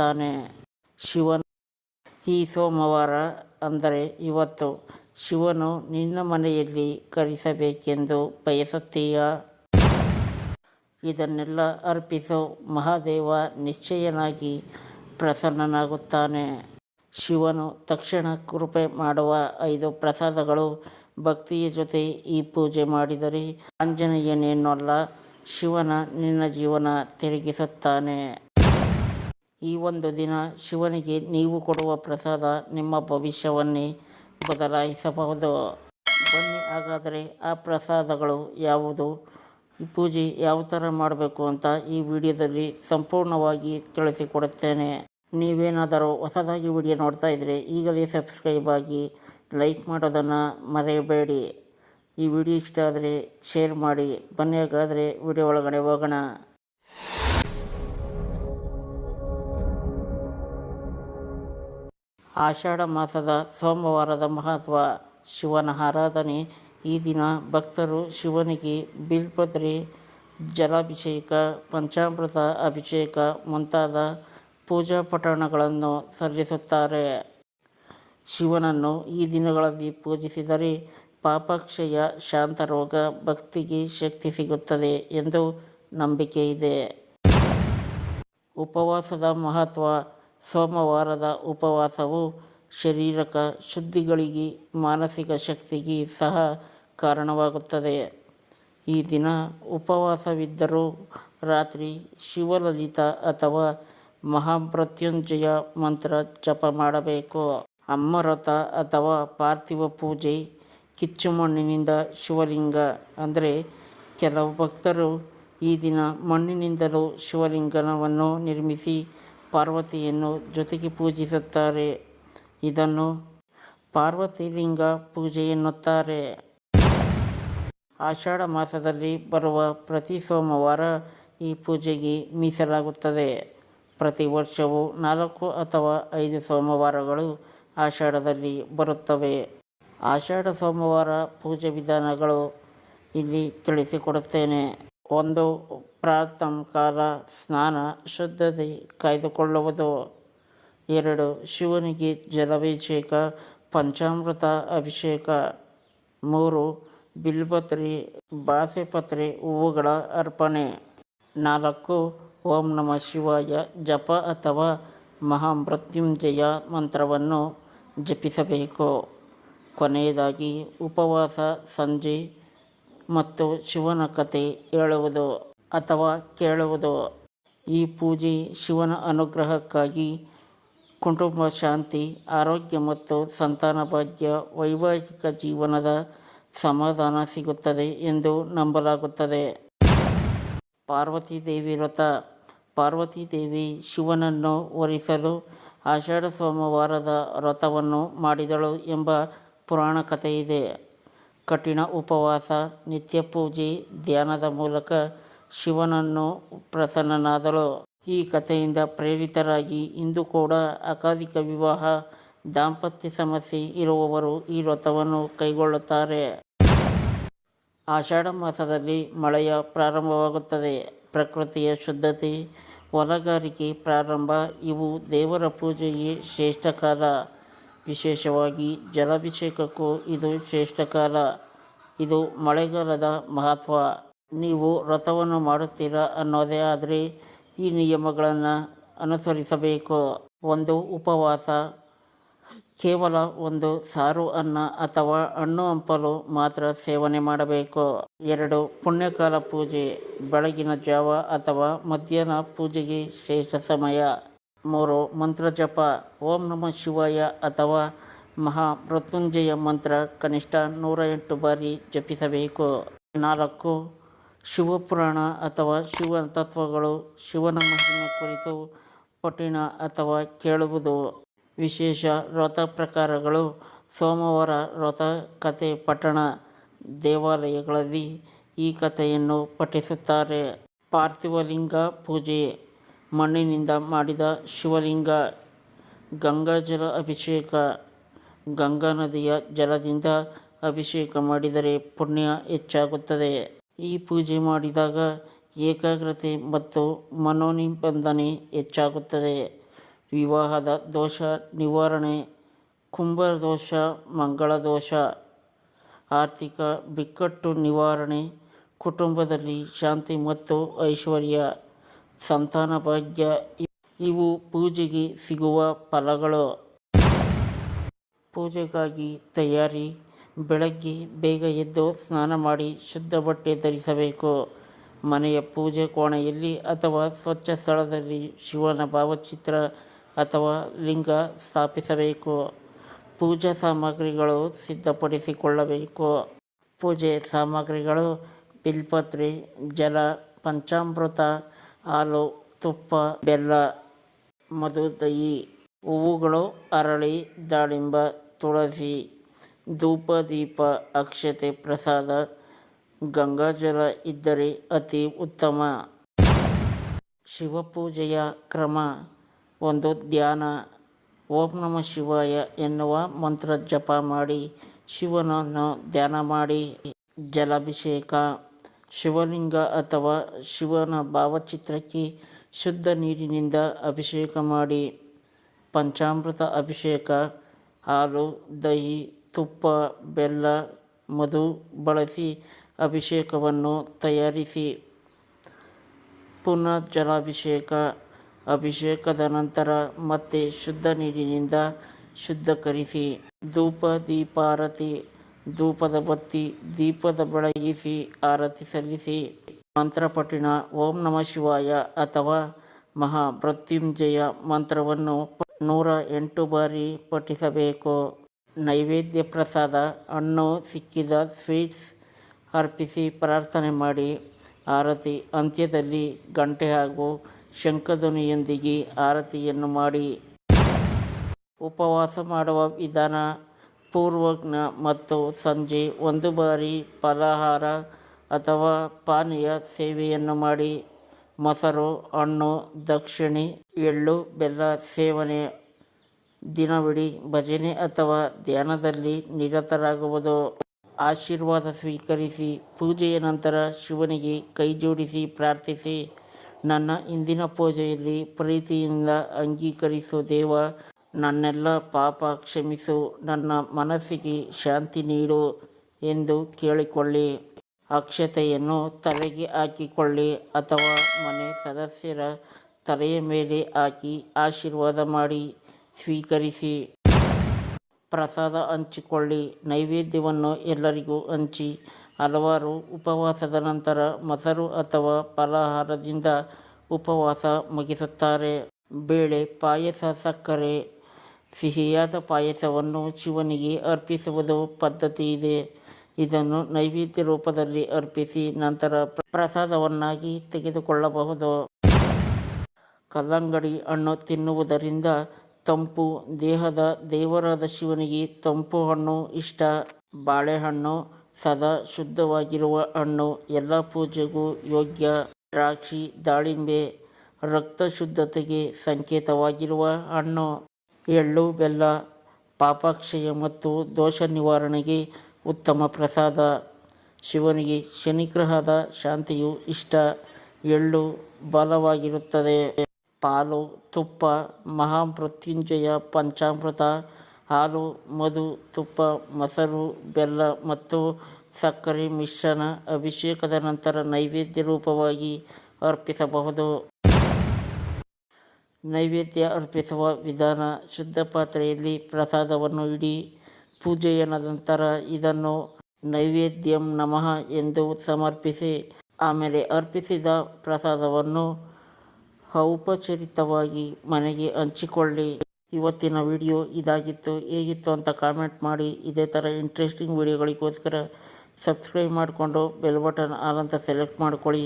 ಮಾಡುತ್ತಾನೆ ಶಿವನು. ಈ ಸೋಮವಾರ ಅಂದರೆ ಇವತ್ತು ಶಿವನು ನಿನ್ನ ಮನೆಯಲ್ಲಿ ಕರೆಸಬೇಕೆಂದು ಬಯಸುತ್ತೀಯ? ಇದನ್ನೆಲ್ಲ ಅರ್ಪಿಸೋ ಮಹಾದೇವ ನಿಶ್ಚಯನಾಗಿ ಪ್ರಸನ್ನನಾಗುತ್ತಾನೆ. ಶಿವನು ತಕ್ಷಣ ಕೃಪೆ ಮಾಡುವ ಐದು ಪ್ರಸಾದಗಳು ಭಕ್ತಿಯ ಜೊತೆ ಈ ಪೂಜೆ ಮಾಡಿದರೆ ಆಂಜನೇಯನೇನಲ್ಲ ಶಿವನ ನಿನ್ನ ಜೀವನ ತಿರುಗಿಸುತ್ತಾನೆ. ಈ ಒಂದು ದಿನ ಶಿವನಿಗೆ ನೀವು ಕೊಡುವ ಪ್ರಸಾದ ನಿಮ್ಮ ಭವಿಷ್ಯವನ್ನೇ ಬದಲಾಯಿಸಬಹುದು. ಬನ್ನಿ, ಹಾಗಾದರೆ ಆ ಪ್ರಸಾದಗಳು ಯಾವುದು? ಪೂಜೆ ಯಾವ ಥರ ಮಾಡಬೇಕು ಅಂತ ಈ ವಿಡಿಯೋದಲ್ಲಿ ಸಂಪೂರ್ಣವಾಗಿ ತಿಳಿಸಿಕೊಡುತ್ತೇನೆ. ನೀವೇನಾದರೂ ಹೊಸದಾಗಿ ವಿಡಿಯೋ ನೋಡ್ತಾ ಇದ್ದರೆ ಈಗಲೇ ಸಬ್ಸ್ಕ್ರೈಬ್ ಆಗಿ ಲೈಕ್ ಮಾಡೋದನ್ನು ಮರೆಯಬೇಡಿ. ಈ ವಿಡಿಯೋ ಇಷ್ಟ ಆದರೆ ಶೇರ್ ಮಾಡಿ. ಬನ್ನಿ, ಹಾಗಾದರೆ ವಿಡಿಯೋ ಒಳಗಡೆ ಹೋಗೋಣ. ಆಷಾಢ ಮಾಸದ ಸೋಮವಾರದ ಮಹತ್ವ, ಶಿವನ ಆರಾಧನೆ. ಈ ದಿನ ಭಕ್ತರು ಶಿವನಿಗೆ ಬಿಲ್ಪತ್ರೆ, ಜಲಾಭಿಷೇಕ, ಪಂಚಾಮೃತ ಅಭಿಷೇಕ ಮುಂತಾದ ಪೂಜಾ ಪಠಣಗಳನ್ನು ಸಲ್ಲಿಸುತ್ತಾರೆ. ಶಿವನನ್ನು ಈ ದಿನಗಳಲ್ಲಿ ಪೂಜಿಸಿದರೆ ಪಾಪಕ್ಷಯ ಶಾಂತರೋಗ ಭಕ್ತಿಗೆ ಶಕ್ತಿ ಸಿಗುತ್ತದೆ ಎಂದು ನಂಬಿಕೆ ಇದೆ. ಉಪವಾಸದ ಮಹತ್ವ ಸೋಮವಾರದ ಉಪವಾಸವು ಶರೀರಕ ಶುದ್ಧಿಗಳಿಗೆ, ಮಾನಸಿಕ ಶಕ್ತಿಗೆ ಸಹ ಕಾರಣವಾಗುತ್ತದೆ. ಈ ದಿನ ಉಪವಾಸವಿದ್ದರೂ ರಾತ್ರಿ ಶಿವಲಲಿತ ಅಥವಾ ಮಹಾಮೃತ್ಯುಂಜಯ ಮಂತ್ರ ಜಪ ಮಾಡಬೇಕು. ಅಮ್ಮರಥ ಅಥವಾ ಪಾರ್ಥಿವ ಪೂಜೆ ಕಿಚ್ಚುಮಣ್ಣಿನಿಂದ ಶಿವಲಿಂಗ. ಅಂದರೆ ಕೆಲವು ಭಕ್ತರು ಈ ದಿನ ಮಣ್ಣಿನಿಂದಲೂ ಶಿವಲಿಂಗನವನ್ನು ನಿರ್ಮಿಸಿ ಪಾರ್ವತಿಯನ್ನು ಜೊತೆಗೆ ಪೂಜಿಸುತ್ತಾರೆ. ಇದನ್ನು ಪಾರ್ವತಿಲಿಂಗ ಪೂಜೆ ಎನ್ನುತ್ತಾರೆ. ಆಷಾಢ ಮಾಸದಲ್ಲಿ ಬರುವ ಪ್ರತಿ ಸೋಮವಾರ ಈ ಪೂಜೆಗೆ ಮೀಸಲಾಗುತ್ತದೆ. ಪ್ರತಿ ವರ್ಷವೂ ನಾಲ್ಕು ಅಥವಾ ಐದು ಸೋಮವಾರಗಳು ಆಷಾಢದಲ್ಲಿ ಬರುತ್ತವೆ. ಆಷಾಢ ಸೋಮವಾರ ಪೂಜೆ ವಿಧಾನಗಳು ಇಲ್ಲಿ ತಿಳಿಸಿಕೊಡುತ್ತೇನೆ. ಒಂದು ಪ್ರಾತಃಕಾಲ ಸ್ನಾನ ಶುದ್ಧತೆ ಕಾಯ್ದುಕೊಳ್ಳುವುದು. ಎರಡು, ಶಿವನಿಗೆ ಜಲಾಭಿಷೇಕ, ಪಂಚಾಮೃತ ಅಭಿಷೇಕ. ಮೂರು, ಬಿಲ್ಪತ್ರೆ, ಬಾಸೆಪತ್ರೆ ಹೂವುಗಳ ಅರ್ಪಣೆ. ನಾಲ್ಕು, ಓಂ ನಮ ಶಿವಾಯ, ಜಪ ಅಥವಾ ಮಹಾಮೃತ್ಯುಂಜಯ ಮಂತ್ರವನ್ನು ಜಪಿಸಬೇಕು. ಕೊನೆಯದಾಗಿ, ಉಪವಾಸ, ಸಂಜೆ ಮತ್ತು ಶಿವನ ಕಥೆ ಹೇಳುವುದು ಅಥವಾ ಕೇಳುವುದು. ಈ ಪೂಜೆ ಶಿವನ ಅನುಗ್ರಹಕ್ಕಾಗಿ ಕುಟುಂಬ ಶಾಂತಿ, ಆರೋಗ್ಯ ಮತ್ತು ಸಂತಾನ ಭಾಗ್ಯ, ವೈವಾಹಿಕ ಜೀವನದ ಸಮಾಧಾನ ಸಿಗುತ್ತದೆ ಎಂದು ನಂಬಲಾಗುತ್ತದೆ. ಪಾರ್ವತಿ ದೇವಿ ವ್ರತ. ಪಾರ್ವತಿ ದೇವಿ ಶಿವನನ್ನು ವರಿಸಲು ಆಷಾಢ ಸೋಮವಾರದ ವ್ರತವನ್ನು ಮಾಡಿದಳು ಎಂಬ ಪುರಾಣ ಕಥೆಯಿದೆ. ಕಠಿಣ ಉಪವಾಸ, ನಿತ್ಯ ಪೂಜೆ, ಧ್ಯಾನದ ಮೂಲಕ ಶಿವನನ್ನು ಪ್ರಸನ್ನನಾದಳು. ಈ ಕಥೆಯಿಂದ ಪ್ರೇರಿತರಾಗಿ ಇಂದು ಕೂಡ ಅಕಾಲಿಕ ವಿವಾಹ, ದಾಂಪತ್ಯ ಸಮಸ್ಯೆ ಇರುವವರು ಈ ವ್ರತವನ್ನು ಕೈಗೊಳ್ಳುತ್ತಾರೆ. ಆಷಾಢ ಮಾಸದಲ್ಲಿ ಮಳೆಯ ಪ್ರಾರಂಭವಾಗುತ್ತದೆ. ಪ್ರಕೃತಿಯ ಶುದ್ಧತೆ ಹೊಲಗಾರಿಕೆ ಪ್ರಾರಂಭ, ಇವು ದೇವರ ಪೂಜೆಗೆ ಶ್ರೇಷ್ಠ ಕಾಲ. ವಿಶೇಷವಾಗಿ ಜಲಾಭಿಷೇಕಕ್ಕೂ ಇದು ಶ್ರೇಷ್ಠ ಕಾಲ. ಇದು ಮಳೆಗಾಲದ ಮಹತ್ವ. ನೀವು ವ್ರತವನ್ನು ಮಾಡುತ್ತೀರಾ ಅನ್ನೋದೇ ಆದರೆ ಈ ನಿಯಮಗಳನ್ನು ಅನುಸರಿಸಬೇಕು. ಒಂದು ಉಪವಾಸ, ಕೇವಲ ಒಂದು ಸಾರು ಅನ್ನ ಅಥವಾ ಹಣ್ಣು ಹಂಪಲು ಮಾತ್ರ ಸೇವನೆ ಮಾಡಬೇಕು. ಎರಡು, ಪುಣ್ಯಕಾಲ ಪೂಜೆ, ಬೆಳಗಿನ ಜಾವ ಅಥವಾ ಮಧ್ಯಾಹ್ನ ಪೂಜೆಗೆ ಶ್ರೇಷ್ಠ ಸಮಯ. ಮೂರು ಮಂತ್ರ ಜಪ, ಓಂ ನಮಃ ಶಿವಾಯ ಅಥವಾ ಮಹಾ ಮೃತ್ಯುಂಜಯ ಮಂತ್ರ ಕನಿಷ್ಠ ನೂರ ಎಂಟು ಬಾರಿ ಜಪಿಸಬೇಕು. ನಾಲ್ಕು, ಶಿವಪುರಾಣ ಅಥವಾ ಶಿವ ತತ್ವಗಳು ಶಿವನ ಮಹಿಮೆ ಕುರಿತು ಪಠಿಣ ಅಥವಾ ಕೇಳುವುದು. ವಿಶೇಷ ವ್ರತ ಪ್ರಕಾರಗಳು ಸೋಮವಾರ ವ್ರತ, ಕಥೆ, ಪಠಣ ದೇವಾಲಯಗಳಲ್ಲಿ ಈ ಕಥೆಯನ್ನು ಪಠಿಸುತ್ತಾರೆ. ಪಾರ್ಥಿವಲಿಂಗ ಪೂಜೆ. ಮಣ್ಣಿನಿಂದ ಮಾಡಿದ ಶಿವಲಿಂಗ ಗಂಗಾಜಲ ಅಭಿಷೇಕ, ಗಂಗಾ ನದಿಯ ಜಲದಿಂದ ಅಭಿಷೇಕ ಮಾಡಿದರೆ ಪುಣ್ಯ ಹೆಚ್ಚಾಗುತ್ತದೆ. ಈ ಪೂಜೆ ಮಾಡಿದಾಗ ಏಕಾಗ್ರತೆ ಮತ್ತು ಮನೋನಿಬಂಧನೆ ಹೆಚ್ಚಾಗುತ್ತದೆ. ವಿವಾಹದ ದೋಷ, ನಿವಾರಣೆ ಕುಂಬರ ದೋಷ ಮಂಗಳ ದೋಷ ಆರ್ಥಿಕ ಬಿಕ್ಕಟ್ಟು ನಿವಾರಣೆ, ಕುಟುಂಬದಲ್ಲಿ ಶಾಂತಿ ಮತ್ತು ಐಶ್ವರ್ಯ. ಸಂತಾನ ಭಾಗ್ಯ ಇವು ಪೂಜೆಗೆ ಸಿಗುವ ಫಲಗಳು. ಪೂಜೆಗಾಗಿ ತಯಾರಿ, ಬೆಳಗ್ಗೆ ಬೇಗ ಎದ್ದು ಸ್ನಾನ ಮಾಡಿ ಶುದ್ಧ ಬಟ್ಟೆ ಧರಿಸಬೇಕು. ಮನೆಯ ಪೂಜೆ ಕೋಣೆಯಲ್ಲಿ ಅಥವಾ ಸ್ವಚ್ಛ ಸ್ಥಳದಲ್ಲಿ ಶಿವನ ಭಾವಚಿತ್ರ ಅಥವಾ ಲಿಂಗ ಸ್ಥಾಪಿಸಬೇಕು. ಪೂಜಾ ಸಾಮಗ್ರಿಗಳು ಸಿದ್ಧಪಡಿಸಿಕೊಳ್ಳಬೇಕು. ಪೂಜೆ ಸಾಮಗ್ರಿಗಳು ಬಿಲ್ಪತ್ರೆ, ಜಲ, ಪಂಚಾಮೃತ ಹಾಲು, ತುಪ್ಪ, ಬೆಲ್ಲ, ಮಧು, ದಹಿ, ಹೂವುಗಳು, ಅರಳಿ, ದಾಳಿಂಬ, ತುಳಸಿ, ಧೂಪ, ದೀಪ, ಅಕ್ಷತೆ, ಪ್ರಸಾದ, ಗಂಗಾಜಲ ಇದ್ದರೆ ಅತಿ ಉತ್ತಮ. ಶಿವಪೂಜೆಯ ಕ್ರಮ, ಒಂದು ಧ್ಯಾನ. ಓಂ ನಮ ಶಿವಾಯ ಎನ್ನುವ ಮಂತ್ರ ಜಪ ಮಾಡಿ, ಶಿವನನ್ನು ಧ್ಯಾನ ಮಾಡಿ, ಜಲಾಭಿಷೇಕ. ಶಿವಲಿಂಗ ಅಥವಾ ಶಿವನ ಭಾವಚಿತ್ರಕ್ಕೆ ಶುದ್ಧ ನೀರಿನಿಂದ ಅಭಿಷೇಕ ಮಾಡಿ. ಪಂಚಾಮೃತ ಅಭಿಷೇಕ, ಹಾಲು, ದಹಿ, ತುಪ್ಪ, ಬೆಲ್ಲ, ಮಧು ಬಳಸಿ ಅಭಿಷೇಕವನ್ನು ತಯಾರಿಸಿ. ಪುನಃ ಜಲಾಭಿಷೇಕ, ಅಭಿಷೇಕದ ನಂತರ ಮತ್ತೆ ಶುದ್ಧ ನೀರಿನಿಂದ ಶುದ್ಧಕರಿಸಿ. ಧೂಪ, ದೀಪಾರತಿ ಧೂಪದ ಬತ್ತಿ, ದೀಪದ ಬೆಳಗಿಸಿ, ಆರತಿ ಸಲ್ಲಿಸಿ, ಮಂತ್ರಪಠಿಣ, ಓಂ ನಮ ಶಿವಾಯ ಅಥವಾ ಮಹಾಮೃತ್ಯುಂಜಯ ಮಂತ್ರವನ್ನು ನೂರ ಎಂಟು ಬಾರಿ ಪಠಿಸಬೇಕು. ನೈವೇದ್ಯ ಪ್ರಸಾದ, ಹಣ್ಣು, ಸಿಕ್ಕಿದ ಸ್ವೀಟ್ಸ್ ಅರ್ಪಿಸಿ ಪ್ರಾರ್ಥನೆ ಮಾಡಿ. ಆರತಿ ಅಂತ್ಯದಲ್ಲಿ ಗಂಟೆ ಹಾಗೂ ಶಂಖಧ್ವನಿಯೊಂದಿಗೆ ಆರತಿಯನ್ನು ಮಾಡಿ. ಉಪವಾಸ ಮಾಡುವ ವಿಧಾನ ಪೂರ್ವಜ್ಞ ಮತ್ತು ಸಂಜೆ ಒಂದು ಬಾರಿ ಫಲಾಹಾರ ಅಥವಾ ಪಾನೀಯ ಸೇವೆಯನ್ನು ಮಾಡಿ. ಮೊಸರು, ಹಣ್ಣು, ದಕ್ಷಿಣೆ, ಎಳ್ಳು, ಬೆಲ್ಲ ಸೇವನೆ, ದಿನವಿಡೀ ಭಜನೆ ಅಥವಾ ಧ್ಯಾನದಲ್ಲಿ ನಿರತರಾಗುವುದು. ಆಶೀರ್ವಾದ ಸ್ವೀಕರಿಸಿ ಪೂಜೆಯ ನಂತರ ಶಿವನಿಗೆ ಕೈಜೋಡಿಸಿ ಪ್ರಾರ್ಥಿಸಿ. ನನ್ನ ಇಂದಿನ ಪೂಜೆಯಲ್ಲಿ ಪ್ರೀತಿಯಿಂದ ಅಂಗೀಕರಿಸು ದೇವ ನನ್ನೆಲ್ಲ ಪಾಪ ಕ್ಷಮಿಸು, ನನ್ನ ಮನಸ್ಸಿಗೆ ಶಾಂತಿ ನೀಡು ಎಂದು ಕೇಳಿಕೊಳ್ಳಿ. ಅಕ್ಷತೆಯನ್ನು ತಲೆಗೆ ಹಾಕಿಕೊಳ್ಳಿ ಅಥವಾ ಮನೆ ಸದಸ್ಯರ ತಲೆಯ ಮೇಲೆ ಹಾಕಿ ಆಶೀರ್ವಾದ ಮಾಡಿ ಸ್ವೀಕರಿಸಿ. ಪ್ರಸಾದ ಹಂಚಿಕೊಳ್ಳಿ, ನೈವೇದ್ಯವನ್ನು ಎಲ್ಲರಿಗೂ ಹಂಚಿ. ಹಲವಾರು ಉಪವಾಸದ ನಂತರ ಮೊಸರು ಅಥವಾ ಫಲಾಹಾರದಿಂದ ಉಪವಾಸ ಮುಗಿಸುತ್ತಾರೆ. ಬೇಳೆ, ಪಾಯಸ, ಸಕ್ಕರೆ ಸಿಹಿಯಾದ ಪಾಯಸವನ್ನು ಶಿವನಿಗೆ ಅರ್ಪಿಸುವುದು ಪದ್ಧತಿ ಇದೆ ಇದನ್ನು ನೈವೇದ್ಯ ರೂಪದಲ್ಲಿ ಅರ್ಪಿಸಿ ನಂತರ ಪ್ರಸಾದವನ್ನಾಗಿ ತೆಗೆದುಕೊಳ್ಳಬಹುದು. ಕಲ್ಲಂಗಡಿ ಹಣ್ಣು ತಿನ್ನುವುದರಿಂದ ತಂಪು, ದೇಹದ ದೇವರಾದ ಶಿವನಿಗೆ ತಂಪು ಹಣ್ಣು ಇಷ್ಟ. ಬಾಳೆಹಣ್ಣು ಸದಾ ಶುದ್ಧವಾಗಿರುವ ಹಣ್ಣು, ಎಲ್ಲ ಪೂಜೆಗೂ ಯೋಗ್ಯ. ದ್ರಾಕ್ಷಿ, ದಾಳಿಂಬೆ ರಕ್ತ ಶುದ್ಧತೆಗೆ ಸಂಕೇತವಾಗಿರುವ ಹಣ್ಣು. ಎಳ್ಳು, ಬೆಲ್ಲ, ಪಾಪಕ್ಷಯ ಮತ್ತು ದೋಷ ನಿವಾರಣೆಗೆ ಉತ್ತಮ ಪ್ರಸಾದ. ಶಿವನಿಗೆ ಶನಿಗ್ರಹದ ಶಾಂತಿಯು ಇಷ್ಟ. ಎಳ್ಳು ಬಲವಾಗಿರುತ್ತದೆ. ಪಾಲು, ತುಪ್ಪ, ಮಹಾಮೃತ್ಯುಂಜಯ, ಪಂಚಾಮೃತ, ಹಾಲು, ಮಧು, ತುಪ್ಪ, ಮೊಸರು, ಬೆಲ್ಲ ಮತ್ತು ಸಕ್ಕರೆ, ಮಿಶ್ರಣ, ಅಭಿಷೇಕದ ನಂತರ ನೈವೇದ್ಯ ರೂಪವಾಗಿ ಅರ್ಪಿಸಬಹುದು. ನೈವೇದ್ಯ ಅರ್ಪಿಸುವ ವಿಧಾನ ಶುದ್ಧ ಪಾತ್ರೆಯಲ್ಲಿ ಪ್ರಸಾದವನ್ನು ಇಡಿ ಪೂಜೆಯ ನಂತರ ಇದನ್ನು ನೈವೇದ್ಯಂ ನಮಃ ಎಂದು ಸಮರ್ಪಿಸಿ ಆಮೇಲೆ ಅರ್ಪಿಸಿದ ಪ್ರಸಾದವನ್ನು ಔಪಚಾರಿಕವಾಗಿ ಮನೆಗೆ ಹಂಚಿಕೊಳ್ಳಿ. ಇವತ್ತಿನ ವಿಡಿಯೋ ಇದಾಗಿತ್ತು. ಹೇಗಿತ್ತು ಅಂತ ಕಾಮೆಂಟ್ ಮಾಡಿ. ಇದೇ ಥರ ಇಂಟ್ರೆಸ್ಟಿಂಗ್ ವಿಡಿಯೋಗಳಿಗೋಸ್ಕರ ಸಬ್ಸ್ಕ್ರೈಬ್ ಮಾಡಿಕೊಂಡು ಬೆಲ್ ಬಟನ್ ಆಲ್ ಅಂತ ಸೆಲೆಕ್ಟ್ ಮಾಡ್ಕೊಳ್ಳಿ.